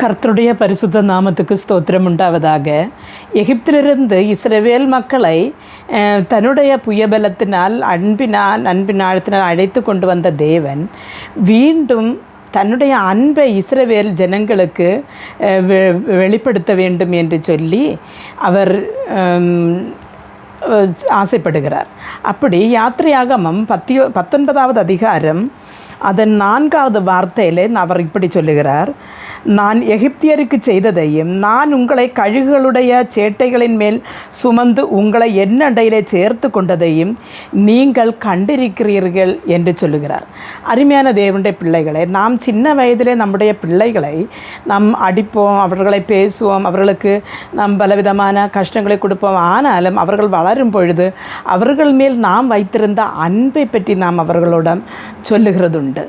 கர்த்தருடைய பரிசுத்த நாமத்துக்கு ஸ்தோத்திரம் உண்டாவதாக. எகிப்திலிருந்து இஸ்ரவேல் மக்களை தன்னுடைய புயபலத்தினால் அன்பினால் அன்பின் ஆழத்தினால் அழைத்து கொண்டு வந்த தேவன் மீண்டும் தன்னுடைய அன்பை இஸ்ரவேல் ஜனங்களுக்கு வெ- வெளிப்படுத்த வேண்டும் என்று சொல்லி அவர் ஆசைப்படுகிறார். அப்படி யாத்திரையாகமம் பத்தியோ பத்தொன்பதாவது அதிகாரம் அதன் நான்காவது வார்த்தையிலே அவர் இப்படி சொல்லுகிறார். நான் எகிப்தியருக்கு செய்ததையும் நான் உங்களை கழுகுகளுடைய சேட்டைகளின் மேல் சுமந்து உங்களை என் அண்டையிலே சேர்த்து கொண்டதையும் நீங்கள் கண்டிருக்கிறீர்கள் என்று சொல்லுகிறார். அருமையான தேவனுடைய பிள்ளைகளை நாம் சின்ன வயதிலே நம்முடைய பிள்ளைகளை நாம் அடிப்போம் அவர்களை பேசுவோம் அவர்களுக்கு நாம் பலவிதமான கஷ்டங்களை கொடுப்போம். ஆனாலும் அவர்கள் வளரும் பொழுது அவர்கள் மேல் நாம் வைத்திருந்த அன்பை பற்றி நாம் அவர்களிடம் சொல்லுகிறதுண்டு.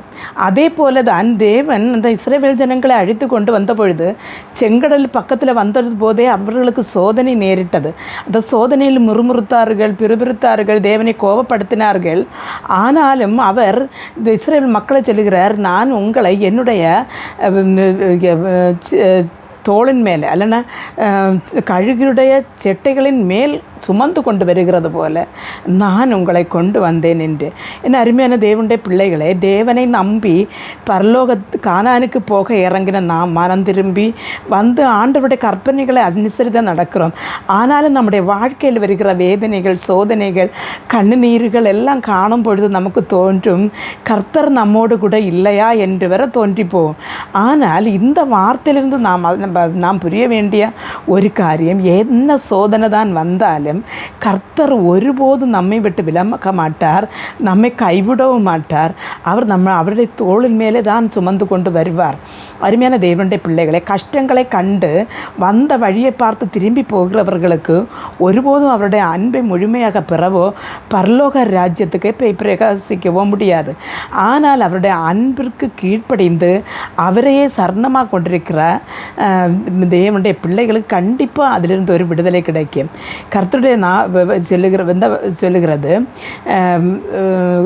அதே போல தான் தேவன் அந்த இஸ்ரேவேல் ஜனங்களை அழித்து கொண்டு வந்த பொழுது செங்கடல் பக்கத்தில் வந்தது போதே அவர்களுக்கு சோதனை நேரிட்டது. அந்த சோதனையில் முறுமுறுத்தார்கள் பிறுபிறுத்தார்கள் தேவனை கோபப்படுத்தினார்கள். ஆனாலும் அவர் இந்த இஸ்ரேல் மக்களை சொல்கிறார் நான் உங்களை என்னுடைய தோளின் மேலே அல்லனா கழுகுடைய செட்டைகளின் மேல் சுமந்து கொண்டு வருகிறது போல நான் உங்களை கொண்டு வந்தேன் என்று. என் அருமையான தேவனுடைய பிள்ளைகளே தேவனை நம்பி பரலோக கானானுக்கு போக இறங்கின நாம் மனம் திரும்பி வந்து ஆண்டவருடைய கற்பனைகளை அனுசரித்து நடக்கிறோம். ஆனாலும் நம்முடைய வாழ்க்கையில் வருகிற வேதனைகள் சோதனைகள் கண்ணுநீர்கள் எல்லாம் காணும் பொழுது நமக்கு தோன்றும் கர்த்தர் நம்மோடு கூட இல்லையா? என்று வர தோன்றி போகும் ஆனால் இந்த வார்த்தையிலிருந்து நாம் நம்ம நாம் புரிய வேண்டிய ஒரு காரியம் என்ன சோதனை தான் வந்தாலும் காரியம் கர்த்தர் ஒருபோதும் நம்மை விட்டு விலமக்க மாட்டார் நம்மை கைவிடவும் மாட்டார் அவர் நம்ம அவருடைய தோளின் மேலே தான் சுமந்து கொண்டு வருவார் அருமையான தேவனுடைய பிள்ளைகளை கஷ்டங்களை கண்டு வந்த வழியை பார்த்து திரும்பி போகிறவர்களுக்கு ஒருபோதும் அவருடைய அன்பை முழுமையாக பெறவோ பரலோக ராஜ்யத்துக்கு போய் பிரகாசிக்கவோ முடியாது ஆனால் அவருடைய அன்பிற்கு கீழ்ப்படைந்து அவரையே சரணமாக கொண்டிருக்கிற தேவனுடைய பிள்ளைகளுக்கு கண்டிப்பாக அதிலிருந்து ஒரு விடுதலை கிடைக்கும் கர்த்தருடைய நான் வ- வ- சொல்லுகிற வந்து சொல்லுகிறது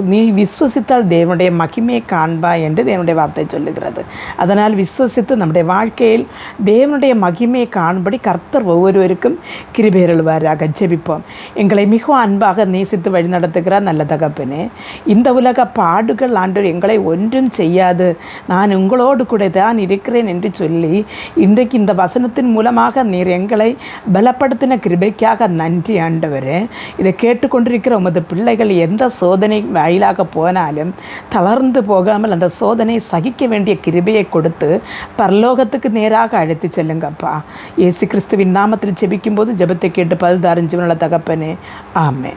நீ விஸ்வசித்தால் தேவனுடைய மகிமையை காண்பா என்று தேவனுடைய வார்த்தை சொல்லுகிறது. அதனால் விஸ்வசித்து நம்முடைய வாழ்க்கையில் தேவனுடைய மகிமையை காணும்படி கர்த்தர் ஒவ்வொருவருக்கும் கிருபேரழுவாராக ஜெபிப்போம். எங்களை மிகவும் அன்பாக நேசித்து வழி நடத்துகிறார் நல்ல தகப்பனே. இந்த உலக பாடுகள் ஆண்டு எங்களை ஒன்றும் செய்யாது. நான் உங்களோடு கூட தான் இருக்கிறேன் என்று சொல்லி இன்றைக்கு இந்த வசனத்தின் மூலமாக நீர் எங்களை பலப்படுத்தின கிருபைக்காக நன்றி நன்றி ஆண்டவரே இதை கேட்டுக்கொண்டிருக்கிற உமது பிள்ளைகள் எந்த சோதனை வாயிலாக போனாலும் தளர்ந்து போகாமல் அந்த சோதனை சகிக்க வேண்டிய கிருபையை கொடுத்து பரலோகத்துக்கு நேராக அழைத்து செல்லுங்கப்பா. இயேசு கிறிஸ்துவின் நாமத்தில் ஜெபிக்கும்போது ஜெபத்தை கேட்டு பதில் தாரஞ்சு தகப்பனே. ஆமே